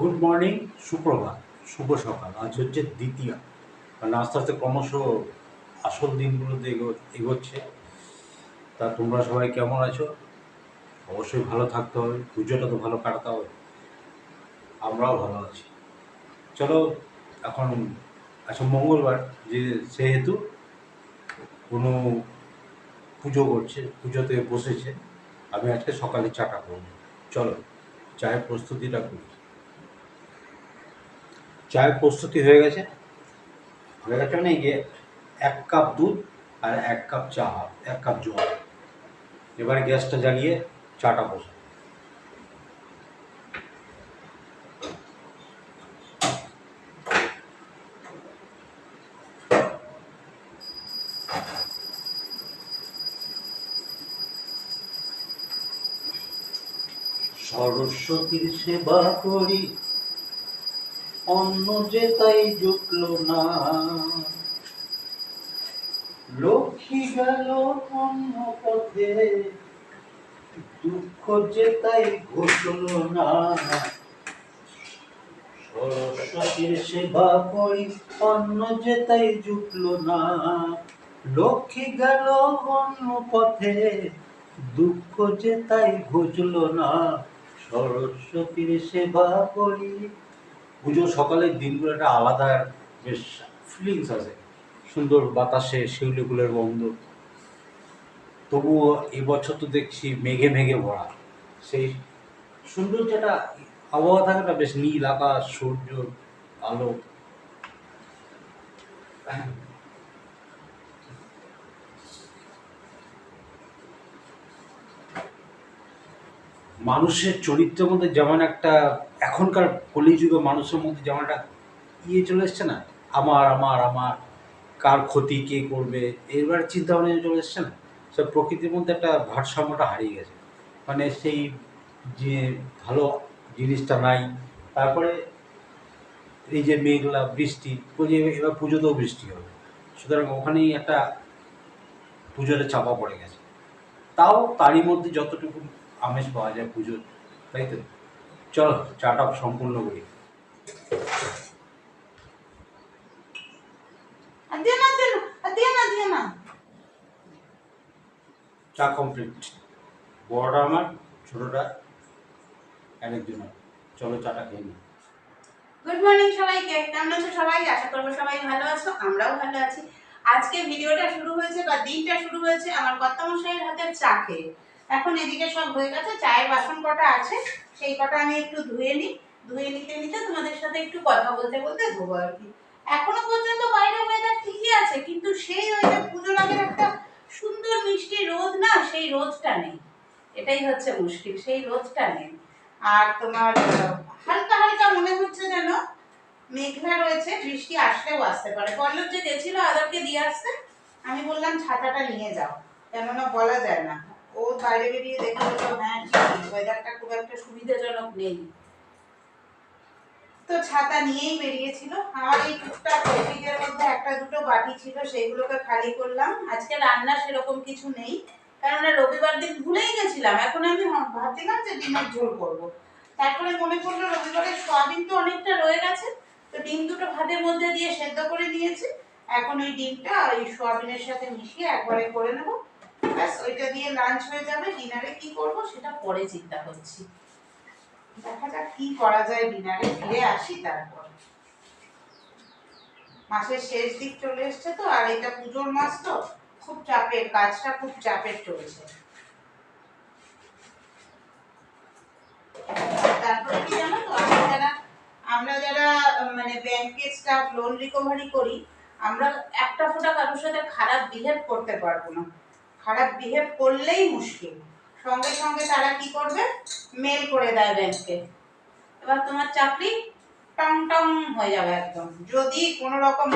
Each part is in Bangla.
গুড মর্নিং সুপ্রভাত, শুভ সকাল। আজ হচ্ছে দ্বিতীয়। কারণ আস্তে আস্তে ক্রমশ আসল দিনগুলোতে এগো- এগোচ্ছে। তা তোমরা সবাই কেমন আছো? অবশ্যই ভালো থাকতে হবে। পুজোটা তো ভালো কাটাতে হবে। আমরাও ভালো আছি। চলো, এখন আচ্ছা মঙ্গলবার যে, সেহেতু কোনো পুজো করছে, পুজোতে বসেছে। আমি আজকে সকালে চাটা করব। চলো, চায়ের প্রস্তুতিটা করি। চায়ের প্রস্তুতি হয়ে গেছে। হয়ে গিয়ে এক কাপ দুধ আর এক কাপ চা, এক কাপ জল। এবারে গ্যাসটা জ্বালিয়ে চাটা বসে সরস্বতীর সেবা করি। অন্য যে তাই জুটল না। লক্ষ্মী গেল অন্য পথে, দুঃখ যে তাই ঘটল না। সরস্বতীর সেবা করি অন্য যে তাই জুটল না। লক্ষ্মী গেল অন্য পথে, দুঃখ যে তাই ঘুচল না। সরস্বতীর সেবা করি পুজো সকালের দিনগুলো একটা আলাদা বেশ ফিলিংস আছে। সুন্দর বাতাসে শিউলি ফুলের গন্ধ। তবুও এবছর তো দেখছি মেঘে মেঘে ভরা। সেই সুন্দর যেটা আবহাওয়া থাকে না, বেশ নীল আকাশ, সূর্য, আলো। মানুষের চরিত্রের মধ্যে যেমন একটা এখনকার কলিযুগে মানুষের মধ্যে যেমন একটা ইয়ে চলে এসছে না, আমার আমার আমার, কার ক্ষতি, কে করবে, এবার চিন্তা ভাবনা চলে এসছে না? সব প্রকৃতির মধ্যে একটা ভারসাম্যটা হারিয়ে গেছে। মানে সেই যে ভালো জিনিসটা নাই, তারপরে এই যে মেঘলা বৃষ্টি পুজো এবার পুজোতেও বৃষ্টি হবে সুতরাং ওখানেই একটা পুজোটা চাপা পড়ে গেছে। তাও তারই মধ্যে যতটুকু আমেজ পাওয়া যায় পুজোর, তাই তো? চলো চাটা সম্পূর্ণ করি। চা কমপ্লিট বড়টা আমার ছোটোটা আরেকজন চলো চাটা খেয়ে নিই। গুড মর্নিং সবাইকে কেমন আছো সবাই? আশা করব সবাই ভালো আছো আমরাও ভালো আছি। আজকে ভিডিওটা শুরু হয়েছে বা দিনটা শুরু হয়েছে আমার কর্তামশাইয়ের হাতের চা খেয়ে। এখন এদিকে সব হয়ে গেছে, চায়ের বাসন কটা আছে, সেই কটা আমি একটু ধুয়ে নিই, ধুয়ে নিতে নিতে তোমাদের সাথে একটু কথা বলতে বলতে ধোবো আর কি। এখনও পর্যন্ত বাইরে ওয়েদার ঠিকই আছে, কিন্তু সেই যে পুজোর আগের একটা সুন্দর মিষ্টি রোদ না, সেই রোদটা নেই। এটাই হচ্ছে মুশকিল, সেই রোদটা নেই। আর তোমার, হালকা হালকা মনে হচ্ছে যেন মেঘলা রয়েছে, বৃষ্টি আসলেও আসতে পারে। পল্লব যে গেছিল, আদারকে দিয়ে আসতে আমি বললাম, ছাতাটা নিয়ে যাও। কেননা বলা যায় না। ও বাইরে বেরিয়ে দেখে বলল হ্যাঁ ওয়েদারটা খুব একটা সুবিধাজনক নেই। তো ছাতা নিয়েই বেরিয়েছিল। আমার এই টুকটাক ফ্রিজের মধ্যে একটা দুটো বাটি ছিল সেইগুলোকে খালি করলাম। আজকে রান্না সেরকম কিছু নেই। কেননা রবিবার দিন ভুলেই গেছিলাম। এখন আমি ভাব- ভাবছিলাম যে ডিমের ঝোল করব। তারপরে মনে পড়ল রবিবারের সোয়াবিন তো অনেকটা রয়ে গেছে। তো ডিম দুটো ভাতের মধ্যে দিয়ে সেদ্ধ করে দিয়েছি। এখন ওই ডিমটা ওই সোয়াবিনের সাথে মিশিয়ে একবারে করে নেব। ব্যাস, ওইটা দিয়ে লাঞ্চ হয়ে যাবে ডিনারে কি করব সেটা পরে চিন্তা করছি। দেখা যাক কি করা যায় ডিনারে ফিরে আসি তারপর। মাসের শেষ দিক চলে এসছে তো, আর এটা পুজোর মাস তো, খুব চাপের, কাজটা খুব চাপের চলছে। কি জানো তো যারা, আমরা যারা মানে ব্যাংকের স্টাফ লোন রিকভারি করি, আমরা একটা ফোঁটা কারোর সাথে খারাপ বিহেভ করতে পারব না। খারাপ বিহেভ করলেই মুশকিল। সঙ্গে সঙ্গে তারা কি করবে? মেল করে দেয় ব্যাংকে এবার তোমার চাকরি টং টং হয়ে যাবে একদম। যদি কোনো রকম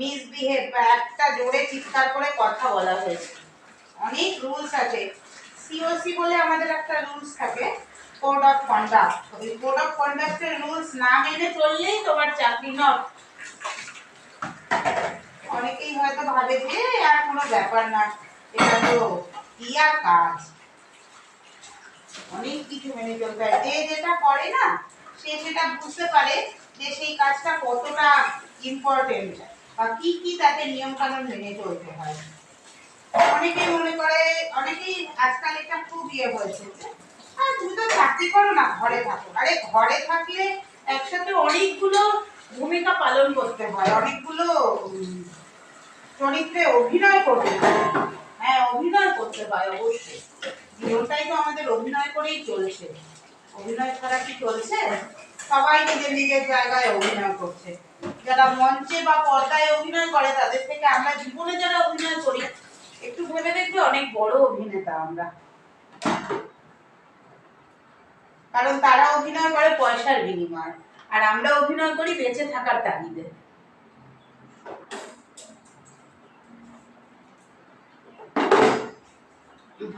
মিসবিহেভ বা একটা জোরে চিৎকার করে কথা বলা হয়েছে অনেক রুলস আছে। সিওসি বলে আমাদের একটা রুলস থাকে। কোড অফ কন্ডাক্ট ওই কোড অফ কন্ডাক্টের রুলস না মেনে চললেই তোমার চাকরি নট অনেকেই হয়তো ভাবে যে আর কোনো ব্যাপার না। হয়। হয়। ইয়ে হয়েছে যে, তুমি তো চাকরি করো না ঘরে থাকো। আরে ঘরে থাকলে একসাথে অনেকগুলো ভূমিকা পালন করতে হয় অনেকগুলো চরিত্রে অভিনয় করতে হয়। হ্যাঁ অভিনয় করতে হয় অবশ্যই। জীবনটাই তো আমাদের অভিনয় করেই চলছে। অভিনয় ছাড়া কি চলছে? সবাই নিজের নিজের জায়গায় অভিনয় করছে। যারা মঞ্চে বা পর্দায় অভিনয় করে, তাদের থেকে আমরা জীবনে যারা অভিনয় করি, একটু ভেবে দেখবে অনেক বড় অভিনেতা আমরা। কারণ তারা অভিনয় করে পয়সার বিনিময়। আর আমরা অভিনয় করি বেঁচে থাকার তাগিদে।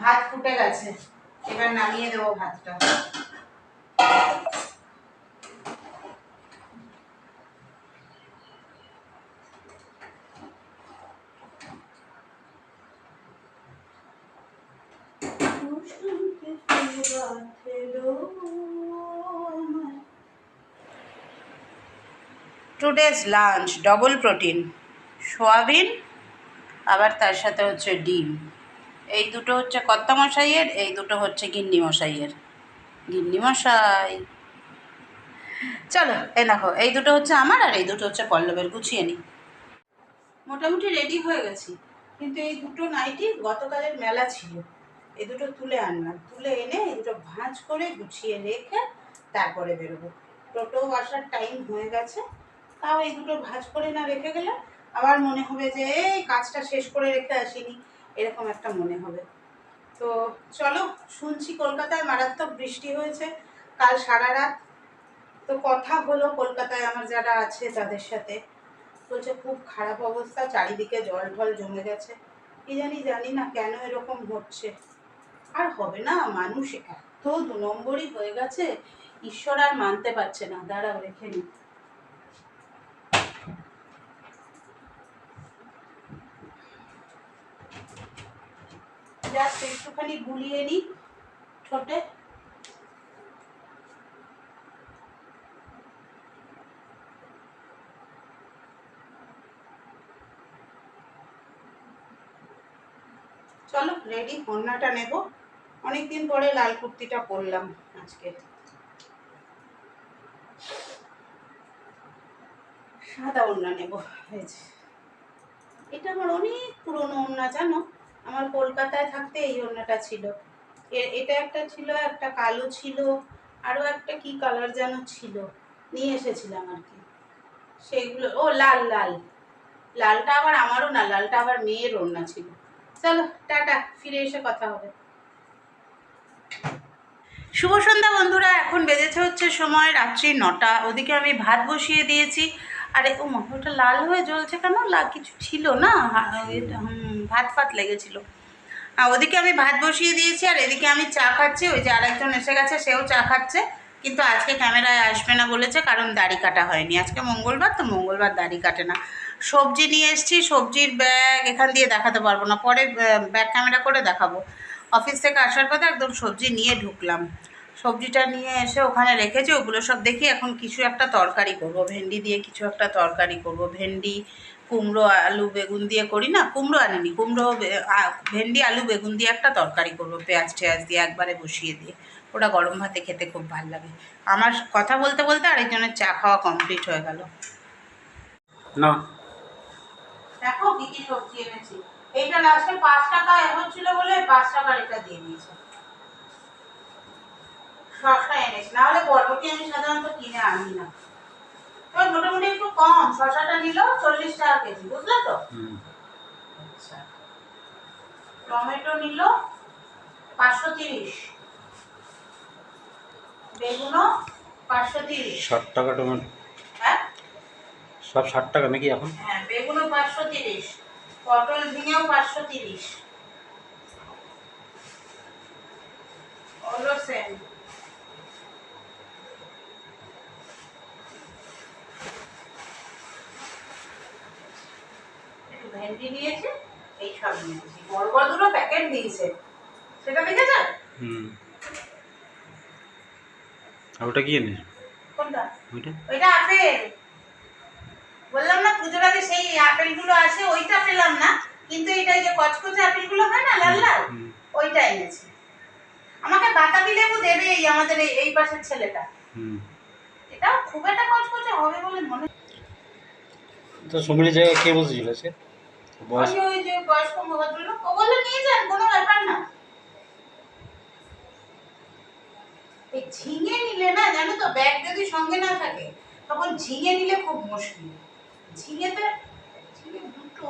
ভাত ফুটে গেছে। এবার নামিয়ে দেবো ভাতটা। Today's lunch double protein soybean, আবার তার সাথে হচ্ছে ডিম। এই দুটো হচ্ছে কর্তা মশাইয়ের এই দুটো হচ্ছে গিন্নি মশাইয়ের গিন্নি মশাই চলো, এই দেখো, এই দুটো হচ্ছে আমার আর এই দুটো হচ্ছে পল্লবের, গুছিয়ে নিই মোটামুটি রেডি হয়ে গেছি। কিন্তু এই দুটো নাইটি গতকালের মেলা ছিল। এই দুটো তুলে আনলাম। তুলে এনে এই দুটো ভাঁজ করে গুছিয়ে রেখে তারপরে বেরোবো। টোটো আসার টাইম হয়ে গেছে। তাও এই দুটো ভাঁজ করে না রেখে গেলে আবার মনে হবে যে, এই কাজটা শেষ করে রেখে আসিনি। এরকম একটা মনে হবে। তো চলো, শুনছি কলকাতায় মারাত্মক বৃষ্টি হয়েছে। কাল সারা রাত তো কথা হলো কলকাতায় আমার যারা আছে তাদের সাথে। বলছে, খুব খারাপ অবস্থা, চারিদিকে জল ঢল জমে গেছে। কি জানি জানি না কেন এরকম হচ্ছে। আর হবে না, মানুষ এত দু নম্বরই হয়ে গেছে, ঈশ্বর আর মানতে পারছে না। দাঁড়াও, রেখে নি। জাস্ট একটুখানি গুলিয়ে নি ঠোঁটে। চলো রেডি ওড়নাটা নেব। অনেকদিন পরে লাল কুর্তিটা পরলাম আজকে। সাদা ওড়না নেব। এটা আমার অনেক পুরনো ওড়না, জানো? আমার কলকাতায় থাকতে এই ওড়নাটা ছিল। এটা একটা ছিল, একটা কালো ছিল, আরও একটা কি কালার যেন ছিল। নিয়ে এসেছিলাম আর কি। সেইগুলো, ও লাল লাল। লালটা আবার আমারও না, লালটা আবার মেয়ের ওড়না ছিল। চলো, টাটা, ফিরে এসে কথা হবে। শুভ সন্ধ্যা বন্ধুরা, এখন বেজেছে হচ্ছে সময় রাত্রি নটা। ওদিকে আমি ভাত বসিয়ে দিয়েছি। আরে ও ওটা লাল হয়ে জ্বলছে কেন? লা, কিছু ছিল না? ভাত ফাত লেগেছিল। ওদিকে আমি ভাত বসিয়ে দিয়েছি, আর এদিকে আমি চা খাচ্ছি। ওই যে আরেকজন এসে গেছে, সেও চা খাচ্ছে। কিন্তু আজকে ক্যামেরায় আসবে না বলেছে, কারণ দাড়ি কাটা হয়নি। আজকে মঙ্গলবার, তো মঙ্গলবার দাড়ি কাটে না। সবজি নিয়ে এসেছি, সবজির ব্যাগ এখান দিয়ে দেখাতে পারব না। পরে ব্যাগ ক্যামেরা করে দেখাবো। অফিস থেকে আসার পথে একদম সবজি নিয়ে ঢুকলাম। সবজিটা নিয়ে এসে ওখানে রেখেছি, ওগুলো সব দেখি এখন কিছু একটা তরকারি করব। ভেন্ডি দিয়ে কিছু একটা তরকারি করব। ভেন্ডি কুমড়ো আলু বেগুন দিয়ে করি না কুমড়ো আনিনি কুমড়ো ভেন্ডি আলু বেগুন দিয়ে একটা তরকারি করব পেঁয়াজ টেয়াজ দিয়ে একবারে বসিয়ে দিয়ে ওটা গরম ভাতে খেতে খুব ভালো লাগে। আমার কথা বলতে বলতে আরেকজনের চা খাওয়া কমপ্লিট হয়ে গেল। না। দেখো কি কি সবজি এনেছি। এইটা লাস্টে পাঁচ টাকা হচ্ছিল বলে পাঁচ টাকার এটা দিয়ে দিয়েছে। শসা এনেছি। নাহলে বরবটি আমি সাধারণত কিনে আনি না। এবার মোটামুটি একটু কম শসাটা নিল চল্লিশ টাকা কেজি বুঝলে তো? আচ্ছা। টমেটো নিল পাঁচশো তিরিশ। বেগুনও পাঁচশো তিরিশ। ষাট টাকা টমেটো। হ্যাঁ? সব ষাট টাকা নাকি এখন? হ্যাঁ বেগুনও পাঁচশো তিরিশ পটল ঝিঙেও পাঁচশো তিরিশ। হলো সেম ভেন্ডি নিয়েছে এই সব নিয়েছি। বড় বড় দুটো প্যাকেট দিয়েছে। সেটা দেখেছ হুম। আর ওটা কি এনেছো কোনটা? ওইটা? ওইটা আপেল। বললাম না পুজোর আগে সেই আপেলগুলো আছে ওইটা পেলাম না। কিন্তু এটা যে কচকচে আপেলগুলো হয় না লাল লাল? ওইটা এনেছে। আমাকে বাতাবি লেবু দেবে এই আমাদের এই এই পাশের ছেলেটা। হুম। এটা খুব একটা কচকচে হবে বলে মনে তো সমীরের জায়গায় কে বসেছিল সে বয়স ওই ওই যে বয়স্ক ভদ্রলোক ও বলল নিয়ে যান কোনো ব্যাপার না। এই ঝিঙে নিলে না জানো তো ব্যাগ যদি সঙ্গে না থাকে তখন ঝিঙে নিলে খুব মুশকিল। ঝিঙেতে ঝিঙে দুটো?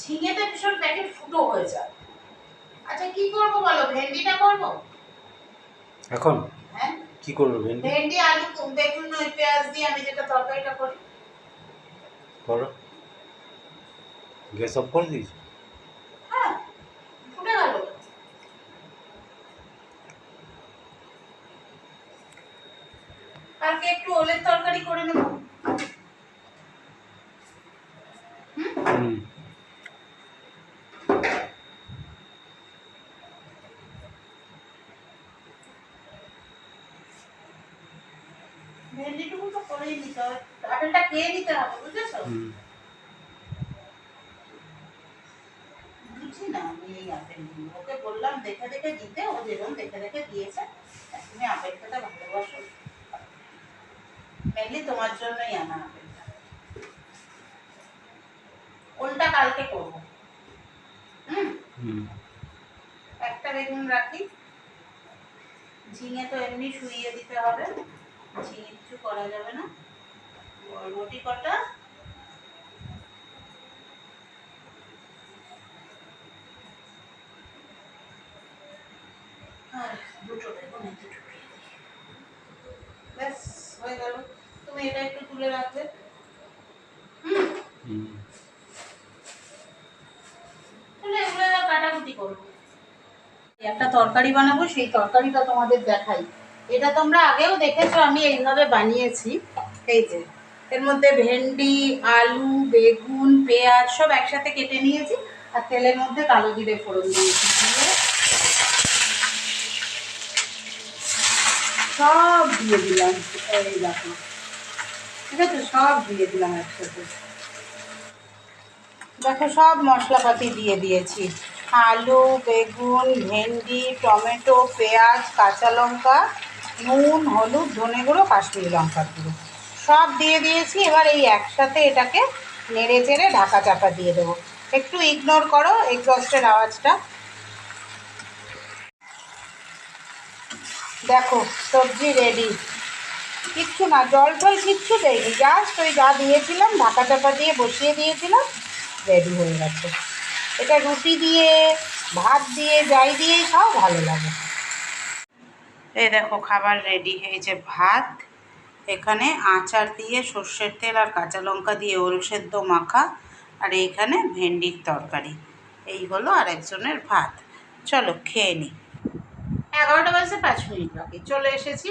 ঝিঙেতে ভীষণ প্যাকেট ফুটো হয়ে যায়। আচ্ছা কি করব বলো ভেন্ডিটা করব? এখন? হ্যাঁ। কি করবে ভেন্ডি? ভেন্ডি আলু বেগুন ওই পেঁয়াজ দিয়ে আমি যেটা তরকারিটা করি। করো। গ্যাস অফ করে দিয়েছ। হ্যাঁ ফুটে গেল। কালকে একটু ওলের তরকারি করে নেব। ভেন্ডিটুকু তো করেই নিতে হবে আপেলটা খেয়ে নিতে হবে বুঝেছ হুম বুঝি না আমি এই আপেলগুলো ওকে বললাম দেখে দেখে দিতে ও যেরকম দেখে দেখে দিয়েছে তুমি ভালোবাসো। মেনলি তোমার জন্যই আনা আপেলটা কোনটা কালকে করব? হুম? হুম। একটা বেগুন রাখি। ঝিঙে তো এমনি শুইয়ে দিতে হবে। ঝিঙে কিছু করা যাবে না। বরবটি কটা আর দুটো বেগুন এতে ঢুকিয়ে দিই ব্যাস হয়ে গেল। তুমি এটা একটু তুলে রাখবে। হুম। হুম। তাহলে এগুলো কাটাকুটি করব একটা তরকারি বানাবো সেই তরকারিটা তোমাদের দেখাই। এটা তোমরা আগেও দেখেছ আমি এইভাবে বানিয়েছি। এই যে এর মধ্যে ভেন্ডি আলু বেগুন পেঁয়াজ সব একসাথে কেটে নিয়েছি আর তেলের মধ্যে কালো জিরে ফোড়ন দিয়েছি দিয়ে সব দিয়ে দিলাম। এই দেখো। ঠিক আছে? সব দিয়ে দিলাম একসাথে। দেখো, সব মশলাপাতি দিয়ে দিয়েছি। আলু, বেগুন, ভেন্ডি, টমেটো, পেঁয়াজ, কাঁচা লঙ্কা, নুন, হলুদ, ধনে গুঁড়ো, কাশ্মীরি লঙ্কার গুঁড়ো। সব দিয়ে দিয়েছি। এবার এই একসাথে এটাকে নেড়ে চেড়ে ঢাকা চাপা দিয়ে দেবো। একটু ইগনোর করো এক্সস্টের আওয়াজটা। দেখো, সবজি রেডি কিচ্ছু না, জল টল কিচ্ছু দেয়নি জাস্ট ওই যা দিয়েছিলাম ঢাকা চাপা দিয়ে বসিয়ে দিয়েছিলাম রেডি হয়ে গেছে। এটা রুটি দিয়ে, ভাত দিয়ে, যাই দিয়েই খাও ভালো লাগে। এই দেখো, খাবার রেডি হয়েছে ভাত। এখানে আচার দিয়ে সর্ষের তেল আর কাঁচা লঙ্কা দিয়ে ওল সেদ্ধ মাখা, আর এইখানে ভেন্ডির তরকারি। এই হলো আর একজনের ভাত। চলো, খেয়ে নিই এগারোটা বাজে পাঁচ মিনিট বাকি। চলে এসেছি।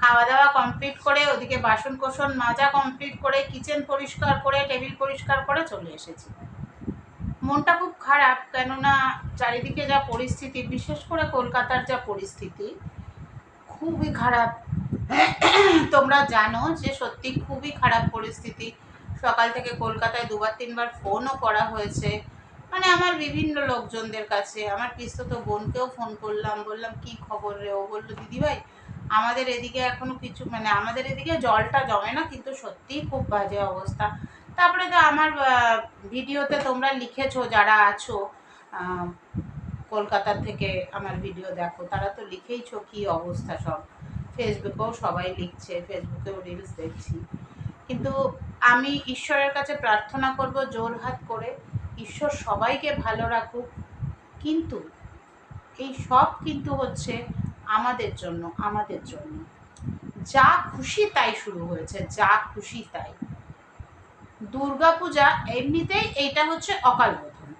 খাওয়া দাওয়া কমপ্লিট করে ওদিকে বাসন কোসন মাজা কমপ্লিট করে কিচেন পরিষ্কার করে টেবিল পরিষ্কার করে চলে এসেছি। মনটা খুব খারাপ, কেননা চারিদিকে যা পরিস্থিতি, বিশেষ করে কলকাতার যা পরিস্থিতি, খুবই খারাপ। তোমরা জানো যে সত্যি খুবই খারাপ পরিস্থিতি। সকাল থেকে কলকাতায় দুবার তিনবার ফোনও করা হয়েছে। মানে আমার বিভিন্ন লোকজনদের কাছে আমার পিস্তত বোনকেও ফোন করলাম বললাম কি খবর রে? ও বলল দিদিভাই আমাদের এদিকে এখনও কিছু মানে আমাদের এদিকে জলটা জমে না কিন্তু সত্যিই খুব বাজে অবস্থা। তারপরে তো আমার ভিডিওতে তোমরা লিখেছো যারা আছো আহ, কলকাতা থেকে আমার ভিডিও দেখো তারা তো লিখেইছো কি অবস্থা সব। ফেসবুকেও সবাই লিখছে ফেসবুকেও রিলস দেখছি। কিন্তু আমি ঈশ্বরের কাছে প্রার্থনা করব জোরহাত করে ঈশ্বর সবাইকে ভালো রাখুক। কিন্তু এই সব কিন্তু হচ্ছে আমাদের জন্য আমাদের জন্য। যা খুশি তাই শুরু হয়েছে, যা খুশি তাই। দুর্গাপূজা এমনিতেই এইটা হচ্ছে অকাল বোধন।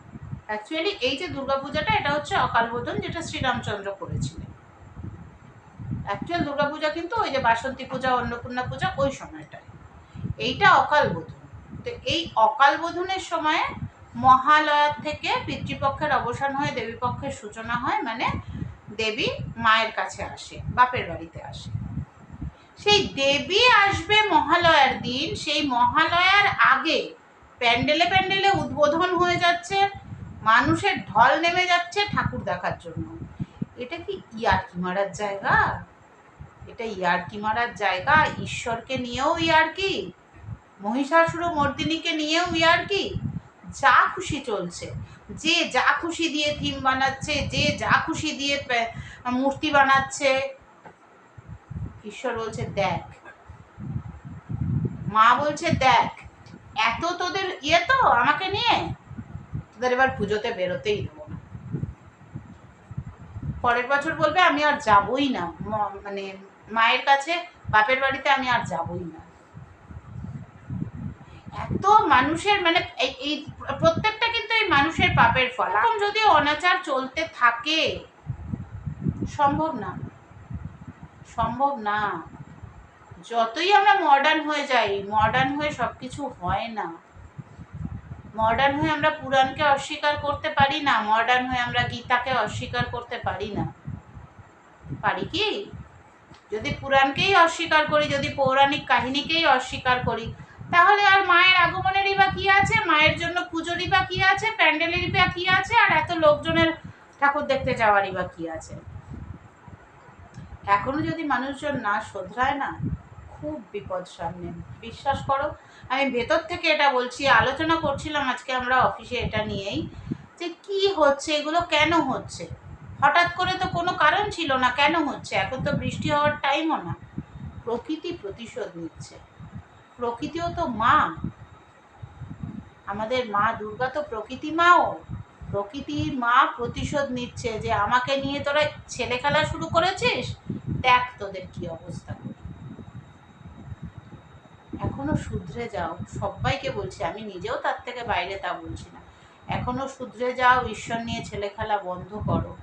অ্যাকচুয়ালি এই যে দুর্গাপূজাটা, এটা হচ্ছে অকাল বোধন যেটা শ্রীরামচন্দ্র করেছিলেন। অ্যাকচুয়াল দুর্গাপূজা কিন্তু ওই যে বাসন্তী পূজা, অন্নপূর্ণা পূজা ওই সময়টায়। এইটা অকাল বোধন। তো এই অকাল বোধনের সময়ে মহালয়ার থেকে পিতৃপক্ষের অবসান হয়ে দেবীপক্ষের সূচনা হয় মানে দেবী মায়ের কাছে আসে, বাপের বাড়িতে আসে। সেই দেবী আসবে মহালয়ার দিন, সেই মহালয়ার আগে প্যান্ডেলে প্যান্ডেলে উদ্বোধন হয়ে যাচ্ছে, মানুষের ঢল নেমে যাচ্ছে ঠাকুর দেখার জন্য। এটা কি ইয়ার্কি মারার জায়গা? এটা ইয়ার্কি মারার জায়গা? ঈশ্বরকে নিয়েও ইয়ার্কি? মহিষাসুর মর্দিনীকে নিয়েও ইয়ার্কি? যা খুশি চলছে। যে যা খুশি দিয়ে থিম বানাচ্ছে, যে যা খুশি দিয়ে মূর্তি বানাচ্ছে। ঈশ্বর বলছে, দেখ। মা বলছে, দেখ, এত তোদের ইয়ে তো আমাকে নিয়ে? তোদের এবার পুজোতে বেরোতেই দেবো না। পরের বছর বলবে, আমি আর যাবই না। মানে মায়ের কাছে, বাপের বাড়িতে আমি আর যাবই না। এত মানুষের মানে এই প্রত্যেকটা কিন্তু এই মানুষের পাপের ফল। এখন যদি অনাচার চলতে থাকে, সম্ভব না। সম্ভব না। যতই আমরা মডার্ন হয়ে যাই মডার্ন হয়ে সব কিছু হয় না। মডার্ন হয়ে আমরা পুরাণকে অস্বীকার করতে পারি না মডার্ন হয়ে আমরা গীতাকে অস্বীকার করতে পারি না। পারি কি? যদি পুরাণকেই অস্বীকার করি, যদি পৌরাণিক কাহিনীকেই অস্বীকার করি তাহলে আর মায়ের আগমনেরই বা কি আছে? মায়ের জন্য পুজোরই বা কি আছে? প্যান্ডেলেরই বা কি আছে? আর এত লোকজনের ঠাকুর দেখতে যাওয়ারই বা কি আছে? এখনও যদি মানুষজন না শোধরায় না, খুব বিপদ সামনে। বিশ্বাস করো, আমি ভেতর থেকে এটা বলছি, আলোচনা করছিলাম আজকে আমরা অফিসে এটা নিয়েই, যে কি হচ্ছে, এগুলো কেন হচ্ছে? হঠাৎ করে তো কোনো কারণ ছিল না, কেন হচ্ছে? এখন তো বৃষ্টি হওয়ার টাইমও না। প্রকৃতি প্রতিশোধ নিচ্ছে। প্রকৃতিও তো মা। আমাদের মা দুর্গা তো প্রকৃতি মাও। প্রকৃতির মা প্রতিশোধ নিচ্ছে যে আমাকে নিয়ে তোরা ছেলে খেলা শুরু করেছিস? দেখ তোদের কি অবস্থা। এখনও শুধরে যাও। সবাইকে বলছি, আমি নিজেও তার থেকে বাইরে তা বলছি না। এখনও শুধরে যাও, ঈশ্বর নিয়ে ছেলে খেলা বন্ধ করো।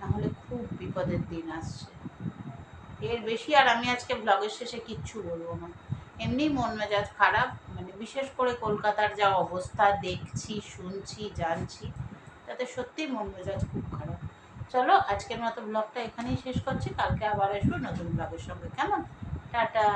নাহলে খুব বিপদের দিন আসছে। এর বেশি আর আমি আজকে ব্লগের শেষে কিচ্ছু বলব না। এমনি মন মেজাজ খারাপ মানে বিশেষ করে কলকাতার যা অবস্থা দেখছি, শুনছি, জানছি, তাতে সত্যি মন মেজাজ খুব খারাপ। চলো, আজকের মতো ব্লগটা এখানেই শেষ করছি। কালকে আবার আসব নতুন ব্লগের সঙ্গে। কেমন? টাটা।